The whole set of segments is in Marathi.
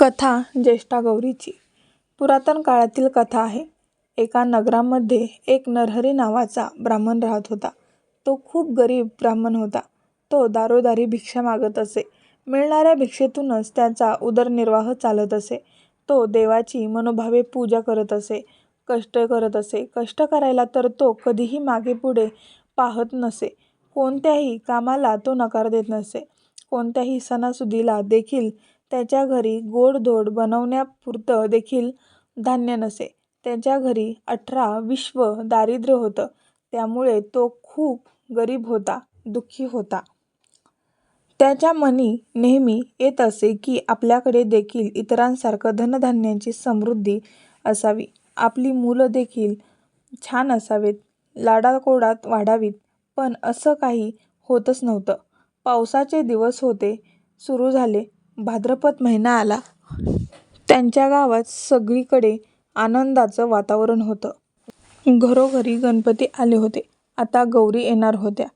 कथा ज्येष्ठा गौरीची पुरातन काळातील कथा आहे. एका नगरामध्ये एक नरहरी नावाचा ब्राह्मण राहत होता. तो खूप गरीब ब्राह्मण होता. तो दारोदारी भिक्षा मागत असे. मिळणाऱ्या भिक्षेतूनच त्याचा उदरनिर्वाह चालत असे. तो देवाची मनोभावे पूजा करत असे. कष्ट करत असे. कष्ट करायला तर तो कधीही मागेपुढे पाहत नसे. कोणत्याही कामाला तो नकार देत नसे. कोणत्याही सणासुदीला देखील त्याच्या घरी गोडधोड बनवण्यापुरतं देखील धान्य नसे. त्याच्या घरी अठरा विश्व दारिद्र्य होतं. त्यामुळे तो खूप गरीब होता. दु:खी होता. त्याच्या मनी नेहमी येत असे की आपल्याकडे देखील इतरांसारखं धनधान्याची समृद्धी असावी. आपली मुलं देखील छान असावेत लाडाकोडात वाढावीत. पण असं काही होतच नव्हतं. पावसाचे दिवस होते सुरू झाले. भाद्रपद महिना आला. त्यांच्या गावात सगळीकडे आनंदाचं वातावरण होतं. घरोघरी गणपती आले होते. आता गौरी येणार होत्या.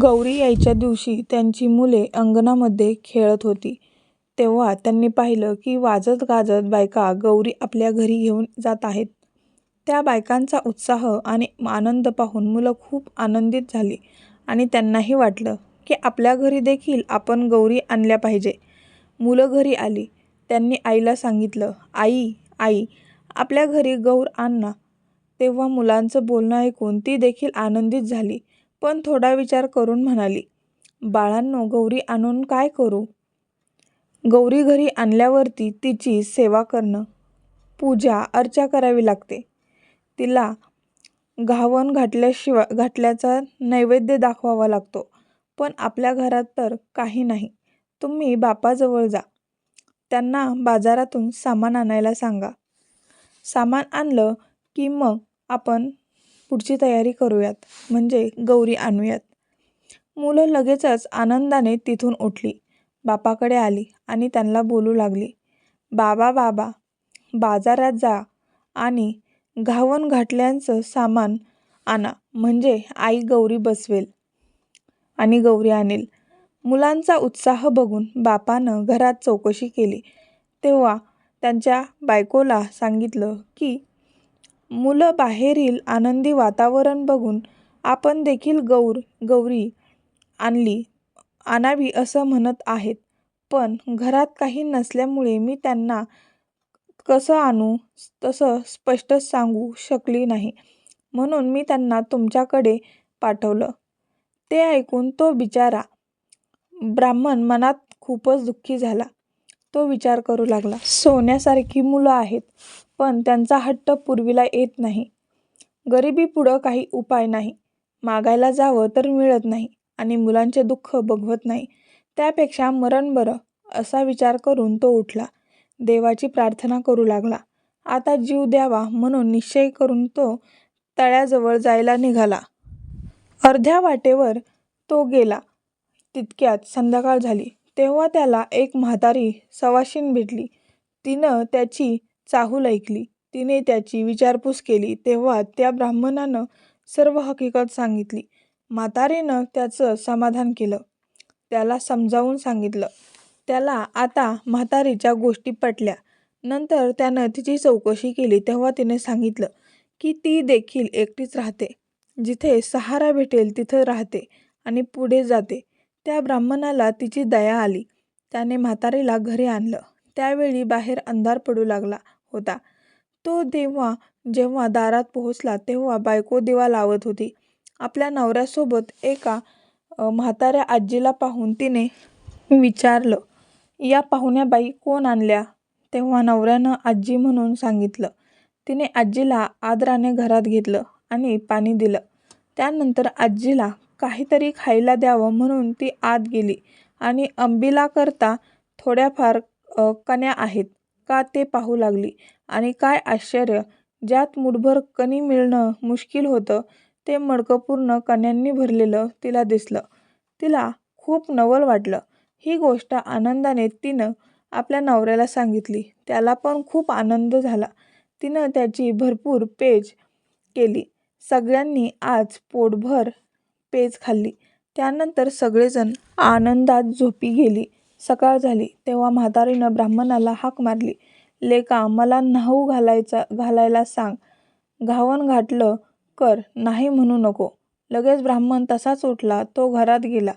गौरी यायच्या दिवशी त्यांची मुले अंगणामध्ये खेळत होती. तेव्हा त्यांनी पाहिलं की वाजत गाजत बायका गौरी आपल्या घरी घेऊन जात आहेत. त्या बायकांचा उत्साह आणि आनंद पाहून मुलं खूप आनंदित झाली आणि त्यांनाही वाटलं की आपल्या घरी देखील आपण गौरी आणल्या पाहिजे. मुलं घरी आली. त्यांनी आईला सांगितलं, आई, आई, आपल्या घरी गौर आण ना. तेव्हा मुलांचं बोलणं ऐकून ती देखील आनंदित झाली. पण थोडा विचार करून म्हणाली, बाळांनो गौरी आणून काय करू? गौरी घरी आणल्यावरती तिची सेवा करणं, पूजा अर्चा करावी लागते. तिला घावन घातल्याचा नैवेद्य दाखवावा लागतो. पण आपल्या घरात तर काही नाही. तुम्ही बापाजवळ जा. त्यांना बाजारातून सामान आणायला सांगा. सामान आणलं की मग आपण पुढची तयारी करूयात. म्हणजे गौरी आणूयात. मुलं लगेचच आनंदाने तिथून उठली. बापाकडे आली आणि त्यांना बोलू लागली, बाबा बाबा, बाजारात जा आणि घावन घाटल्यांचं सामान आणा म्हणजे आई गौरी बसवेल आणि गौरी आणेल. मुलांचा उत्साह बघून बापानं घरात चौकशी केली तेव्हा त्यांच्या बायकोला सांगितलं की मुलं बाहेरील आनंदी वातावरण बघून आपण देखील गौर गौरी आणली आणावी असं म्हणत आहेत. पण घरात काही नसल्यामुळे मी त्यांना कसं आणू तसं स्पष्ट सांगू शकली नाही. म्हणून मी त्यांना तुमच्याकडे पाठवलं. ते ऐकून तो बिचारा ब्राह्मण मनात खूपच दुःखी झाला. तो विचार करू लागला, सोन्यासारखी मुलं आहेत. पण त्यांचा हट्ट पूर्वीला येत नाही. गरिबीपुढं काही उपाय नाही. मागायला जावं तर मिळत नाही आणि मुलांचे दुःख बघवत नाही. त्यापेक्षा मरण बरं असा विचार करून तो उठला. देवाची प्रार्थना करू लागला. आता जीव द्यावा म्हणून निश्चय करून तो तळ्याजवळ जायला निघाला. अर्ध्या वाटेवर तो गेला तितक्यात संध्याकाळ झाली. तेव्हा त्याला एक म्हातारी सवाशीन भेटली. तिनं त्याची चाहूल ऐकली. तिने त्याची विचारपूस केली तेव्हा त्या ब्राह्मणानं सर्व हकीकत सांगितली. म्हातारीनं त्याचं समाधान केलं. त्याला समजावून सांगितलं. त्याला आता म्हातारीच्या गोष्टी पटल्या. नंतर त्यानं तिची चौकशी केली तेव्हा तिने सांगितलं की ती देखील एकटीच राहते. जिथे सहारा भेटेल तिथं राहते आणि पुढे जाते. त्या ब्राह्मणाला तिची दया आली. त्याने म्हातारीला घरी आणलं. त्यावेळी बाहेर अंधार पडू लागला होता. तो जेव्हा दारात पोहोचला तेव्हा बायको दिवा लावत होती. आपल्या नवऱ्यासोबत एका म्हाताऱ्या आजीला पाहून तिने विचारलं, या पाहुण्या बाई कोण आणल्या? तेव्हा नवऱ्यानं आजी म्हणून सांगितलं. तिने आजीला आदराने घरात घेतलं आणि पाणी दिलं. त्यानंतर आजीला काहीतरी खायला द्यावं म्हणून ती आत गेली आणि अंबिलाकरता थोड्याफार कण्या आहेत का ते पाहू लागली. आणि काय आश्चर्य, ज्यात मूठभर कणी मिळणं मुश्किल होतं ते मडकं पूर्ण कण्यांनी भरलेलं तिला दिसलं. तिला खूप नवल वाटलं. ही गोष्ट आनंदाने तिनं आपल्या नवऱ्याला सांगितली. त्याला पण खूप आनंद झाला. तिनं त्याची भरपूर पेज केली. सगळ्यांनी आज पोटभर पेज खाल्ली. त्यानंतर सगळेजण आनंदात झोपी गेली. सकाळ झाली. तेव्हा म्हातारीनं ब्राह्मणाला हाक मारली. लेका मला न्हाऊ घालायचा घालायला सांग. घावन घातलं कर नाही म्हणू नको. लगेच ब्राह्मण तसाच उठला. तो घरात गेला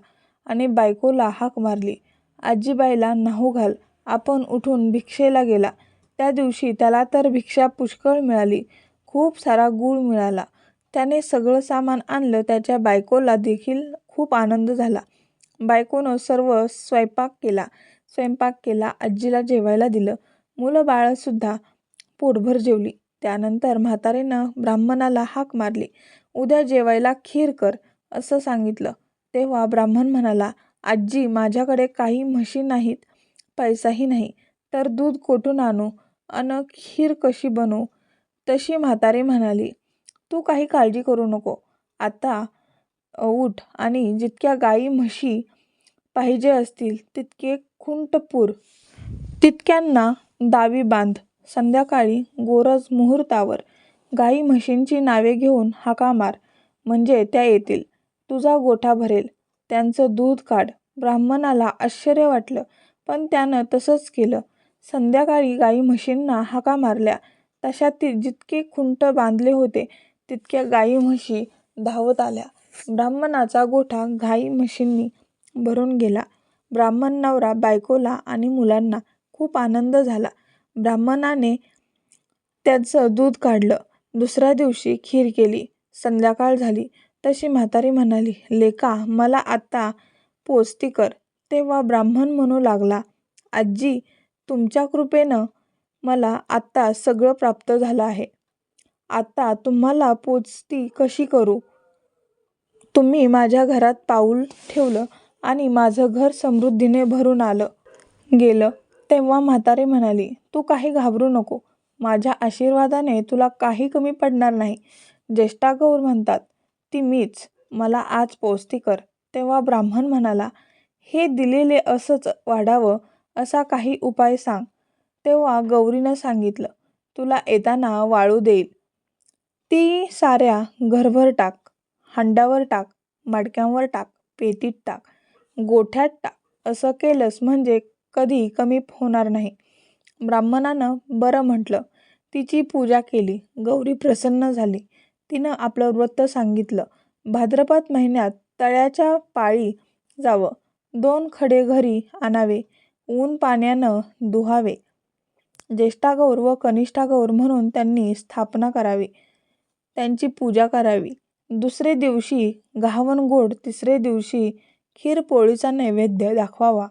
आणि बायकोला हाक मारली. आजीबाईला न्हाऊ घाल. आपण उठून भिक्षेला गेला. त्या दिवशी त्याला तर भिक्षा पुष्कळ मिळाली. खूप सारा गूळ मिळाला. त्याने सगळं सामान आणलं त्याच्या बायकोला देखील खूप आनंद झाला. बायकोनं सर्व स्वयंपाक केला. स्वयंपाक केला आजीला जेवायला दिलं. मुलं बाळंसुद्धा पोटभर जेवली. त्यानंतर म्हातारेनं ब्राह्मणाला हाक मारली. उद्या जेवायला खीर कर असं सांगितलं. तेव्हा ब्राह्मण म्हणाला आजी माझ्याकडे काही म्हशी नाहीत पैसाही नाही. तर दूध कोठून आणू? अन खीर कशी बनवू? तशी म्हातारी म्हणाली तू काही काळजी करू नको. आता उठ आणि जितक्या गाई म्हशी पाहिजे असतील तितके खुंटपूर. तितक्यांना दावी बांध. संध्याकाळी गोरज मुहूर्तावर गाई म्हशींची नावे घेऊन हाका मार. म्हणजे त्या येतील. तुझा गोठा भरेल. त्यांचं दूध काढ. ब्राह्मणाला आश्चर्य वाटलं पण त्यानं तसंच केलं. संध्याकाळी गाई म्हशींना हाका मारल्या. तशा ती जितके खुंट बांधले होते तितक्या गाई म्हशी धावत आल्या. ब्राह्मणाचा गोठा गाई म्हशींनी भरून गेला. ब्राह्मण नवरा बायकोला आणि मुलांना खूप आनंद झाला. ब्राह्मणाने त्याचं दूध काढलं. दुसऱ्या दिवशी खीर केली. संध्याकाळ झाली. तशी म्हातारी म्हणाली लेका मला आत्ता पोचती कर. तेव्हा ब्राह्मण म्हणू लागला आजी तुमच्या कृपेनं मला आत्ता सगळं प्राप्त झालं आहे. आता तुम्हाला पोचती कशी करू? तुम्ही माझ्या घरात पाऊल ठेवलं आणि माझं घर समृद्धीने भरून आलं. गेलं. तेव्हा म्हातारी म्हणाली तू काही घाबरू नको. माझ्या आशीर्वादाने तुला काही कमी पडणार नाही ज्येष्ठा गौर म्हणतात ती मीच. मला आज पोचती कर तेव्हा ब्राह्मण म्हणाला हे दिलेले असंच वाढावं असा काही उपाय सांग तेव्हा गौरीनं सांगितलं तुला येताना वाळू देईल. ती साऱ्या घरभर टाक हांड्यावर टाक मडक्यांवर टाक पेटीत टाक गोठ्यात टाक असं केलंस म्हणजे कधी कमी होणार नाही. ब्राह्मणानं बरं म्हटलं तिची पूजा केली गौरी प्रसन्न झाली. तिनं आपलं व्रत सांगितलं. भाद्रपद महिन्यात तळ्याच्या पाळी जावं दोन खडे घरी आणावे ऊन पाण्यानं धुहावे ज्येष्ठा गौर व कनिष्ठा गौर म्हणून त्यांनी स्थापना करावी. त्यांची पूजा करावी. दुसरे दिवशी घावन गोड तिसरे दिवशी खीरपोळीचा नैवेद्य दाखवावा.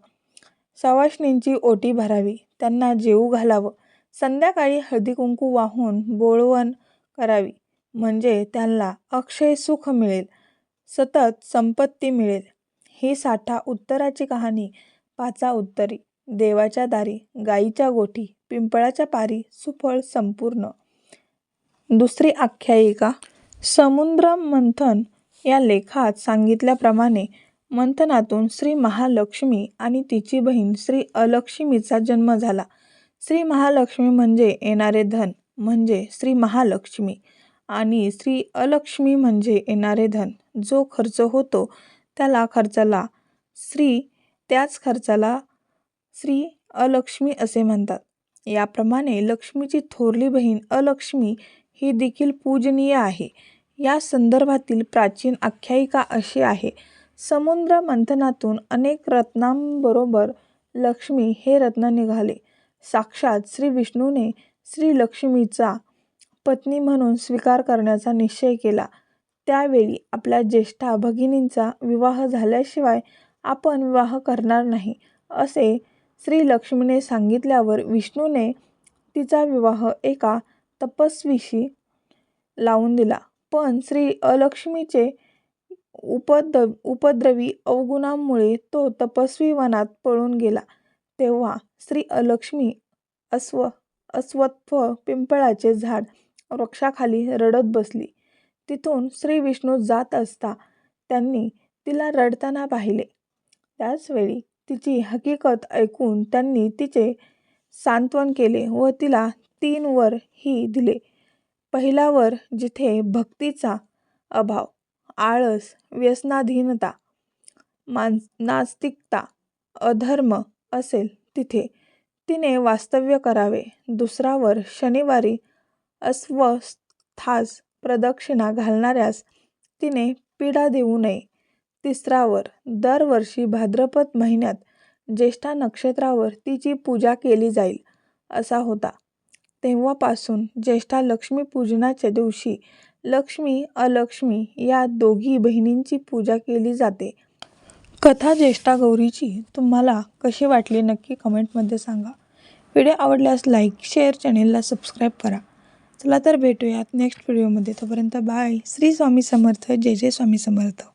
सवाष्णींची ओटी भरावी. त्यांना जेवू घालावं. संध्याकाळी हळदी कुंकू वाहून बोळवण करावी. म्हणजे त्यांना अक्षय सुख मिळेल सतत संपत्ती मिळेल. ही साठा उत्तराची कहाणी पाचा उत्तरी देवाच्या दारी गाईच्या गोठी पिंपळाच्या पारी सुफळ संपूर्ण. दुसरी आख्यायिका समुद्र मंथन या लेखात सांगितल्याप्रमाणे मंथनातून श्री महालक्ष्मी आणि तिची बहीण श्री अलक्ष्मीचा जन्म झाला. श्री महालक्ष्मी म्हणजे येणारे धन म्हणजे श्री महालक्ष्मी. आणि श्री अलक्ष्मी म्हणजे येणारे धन. जो खर्च होतो त्याला खर्चाला श्री त्याच खर्चाला श्री अलक्ष्मी असे म्हणतात. याप्रमाणे लक्ष्मीची थोरली बहीण अलक्ष्मी ही देखील पूजनीय आहे. या संदर्भातील प्राचीन आख्यायिका अशी आहे. समुद्र मंथनातून अनेक रत्नांबरोबर लक्ष्मी हे रत्न निघाले. साक्षात श्री विष्णूने श्री लक्ष्मीचा पत्नी म्हणून स्वीकार करण्याचा निश्चय केला. त्यावेळी आपल्या ज्येष्ठा भगिनींचा विवाह झाल्याशिवाय आपण विवाह करणार नाही असे श्री लक्ष्मीने सांगितल्यावर विष्णूने तिचा विवाह एका तपस्वीशी लावून दिला. पण श्री अलक्ष्मीचे उपद उपद्रवी अवगुणांमुळे तो तपस्वी वनात पळून गेला. तेव्हा श्री अलक्ष्मी अस्व अस्वत्व पिंपळाचे झाड वृक्षाखाली रडत बसली. तिथून श्री विष्णू जात असता त्यांनी तिला रडताना पाहिले. त्याचवेळी तिची हकीकत ऐकून त्यांनी तिचे सांत्वन केले व तिला तीन वर ही दिले. पहिला वर जिथे भक्तीचा अभाव आळस व्यसनाधीनता मान नास्तिकता अधर्म असेल तिथे तिने वास्तव्य करावे. दुसरावर शनिवारी अस्वस्थास प्रदक्षिणा घालणाऱ्यास तिने पीडा देऊ नये. तिसरावर दरवर्षी भाद्रपद महिन्यात ज्येष्ठा नक्षत्रावर तिची पूजा केली जाईल असा होता. तेव्हापासून ज्येष्ठा लक्ष्मीपूजनाच्या दिवशी लक्ष्मी अलक्ष्मी या दोघी बहिणींची पूजा केली जाते. कथा ज्येष्ठा गौरीची तुम्हाला कशी वाटली नक्की कमेंटमध्ये सांगा. व्हिडिओ आवडल्यास लाईक शेअर चॅनेलला सबस्क्राईब करा. चला तर भेटूयात नेक्स्ट व्हिडिओमध्ये. तोपर्यंत बाय. श्री स्वामी समर्थ. जय जय स्वामी समर्थ.